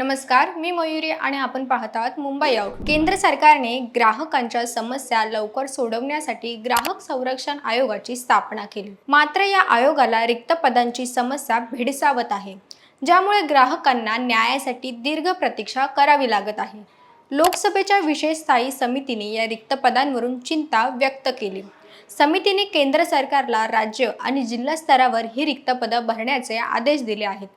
नमस्कार मी मयुरी आणि आपण पाहत आहात मुंबई आउट. केंद्र सरकारने ग्राहकांच्या समस्या लवकर सोडवण्यासाठी ग्राहक संरक्षण आयोगाची स्थापना केली. मात्र या आयोगाला रिक्त पदांची समस्या भेडसावत आहे ज्यामुळे ग्राहकांना न्यायासाठी दीर्घ प्रतीक्षा करावी लागत आहे. लोकसभेच्या विशेष स्थायी समितीने या रिक्त पदांवरून चिंता व्यक्त केली. समितीने केंद्र सरकारला राज्य आणि जिल्हा स्तरावर ही रिक्त पदं भरण्याचे आदेश दिले आहेत.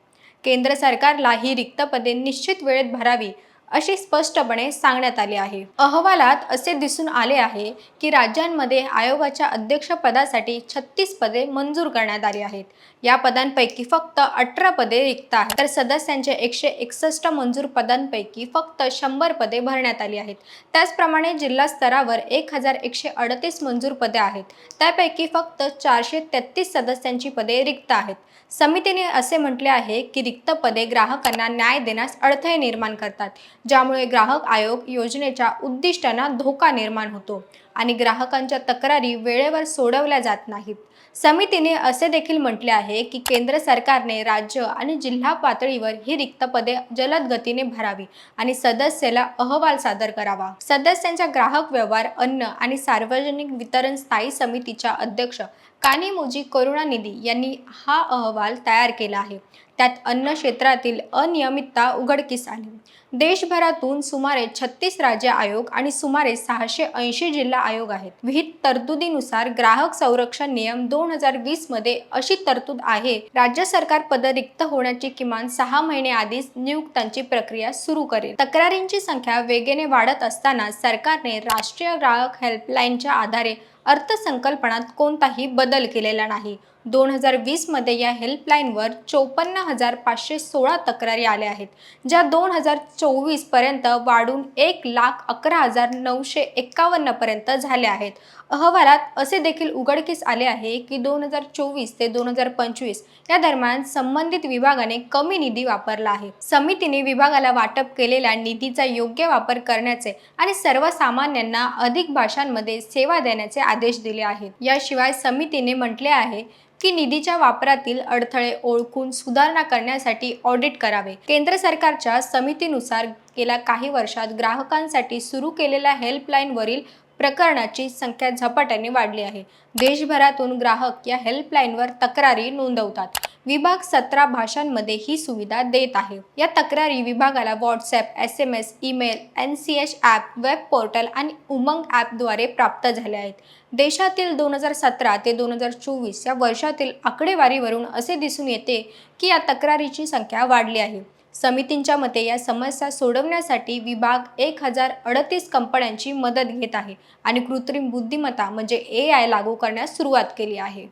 केंद्र सरकारला ही रिक्त पदे निश्चित वेळेत भरावी. अशी स्पष्टपणे सांगण्यात आले आहे. अहवालात असे दिसून आले आहे की राज्यांमध्ये आयोगाच्या अध्यक्षपदासाठी छत्तीस पदे मंजूर करण्यात आली आहेत. या पदांपैकी फक्त अठरा पदे रिक्त आहेत. तर सदस्यांचे एकशे एकसष्ट मंजूर पदांपैकी फक्त शंभर पदे भरण्यात आली आहेत. त्याचप्रमाणे जिल्हा स्तरावर एक हजार एकशे अडतीस मंजूर पदे आहेत. त्यापैकी फक्त चारशे तेहतीस सदस्यांची पदे रिक्त आहेत. समितीने असे म्हटले आहे की रिक्त पदे ग्राहकांना न्याय देण्यास अडथळे निर्माण करतात. ज्यामुळे ग्राहक आयोग योजनेच्या उद्दिष्टांना धोका निर्माण होतो. आणि ग्राहकांच्या तक्रारी वेळेवर सोडवल्या जात नाहीत. समितीने असे देखील म्हटले आहे की केंद्र सरकारने राज्य आणि जिल्हा पातळीवर ही रिक्त पदे जलद गतीने भरावी आणि सदस्याला अहवाल सादर करावा. सदस्यांच्या ग्राहक व्यवहार अन्न आणि सार्वजनिक वितरण स्थायी समितीच्या अध्यक्ष कानिमोजी करुणानिधी यांनी हा अहवाल तयार केला आहे. त्यात अन्न क्षेत्रातील अनियमितता उघडकीस आली. देशभरातून सुमारे छत्तीस राज्य आयोग आणि सुमारे सहाशे ऐंशी जिल्हा आयोग आहेत. विहित तरतुदीनुसार ग्राहक संरक्षण नियम दोन हजार वीसमध्ये अशी तरतूद आहे. राज्य सरकार पद रिक्त होण्याची किमान सहा महिने आधीच नियुक्तांची प्रक्रिया सुरू करेल. तक्रारींची संख्या वेगेने वाढत असताना सरकारने राष्ट्रीय ग्राहक हेल्पलाईनच्या आधारे अर्थसंकल्पनात कोणताही बदल केलेला नाही. दोन हजार वीसमध्ये या हेल्पलाईनवर चोपन्न हजार पाचशे सोळा तक्रारी आल्या आहेत ज्या दोन हजार चोवीसपर्यंत वाढून एक लाख अकरा हजार नऊशे एक्कावन्नपर्यंत झाल्या आहेत. अहवालात असे देखील उघडकीस आले आहे की दोन हजार चोवीस ते दोन हजार पंचवीस या दरम्यान संबंधित विभागाने कमी निधी वापरला आहे. समितीने विभागाला वाटप केलेल्या निधीचा योग्य वापर करण्याचे आणि सर्वसामान्यांना अधिक भाषांमध्ये सेवा देण्याचे आदेश दिले आहेत. याशिवाय समितीने म्हटले आहे की निधीच्या वापरातील अडथळे ओळखून सुधारणा करण्यासाठी ऑडिट करावे. केंद्र सरकारच्या समितीनुसार गेल्या काही वर्षात ग्राहकांसाठी सुरू केलेल्या हेल्पलाईनवरील प्रकरणाची संख्या झपाट्याने वाढली आहे. देशभरातून ग्राहक या हेल्पलाईनवर तक्रारी नोंदवतात. विभाग सतरा भाषांमध्ये ही सुविधा देत आहे. या तक्रारी विभागाला WhatsApp S M S email N C H app web portal आणि उमंग ॲपद्वारे प्राप्त झाल्या आहेत. देशातील दोन हजार सतरा ते दोन हजार चोवीस या वर्षातील आकडेवारीवरून असे दिसून येते की या तक्रारीची संख्या वाढली आहे. समितींच्या मते या समस्या सोडवण्यासाठी विभाग एक हजार अडतीस कंपन्यांची मदत घेत आहे आणि कृत्रिम बुद्धिमत्ता म्हणजे ए आय लागू करण्यास सुरुवात केली आहे.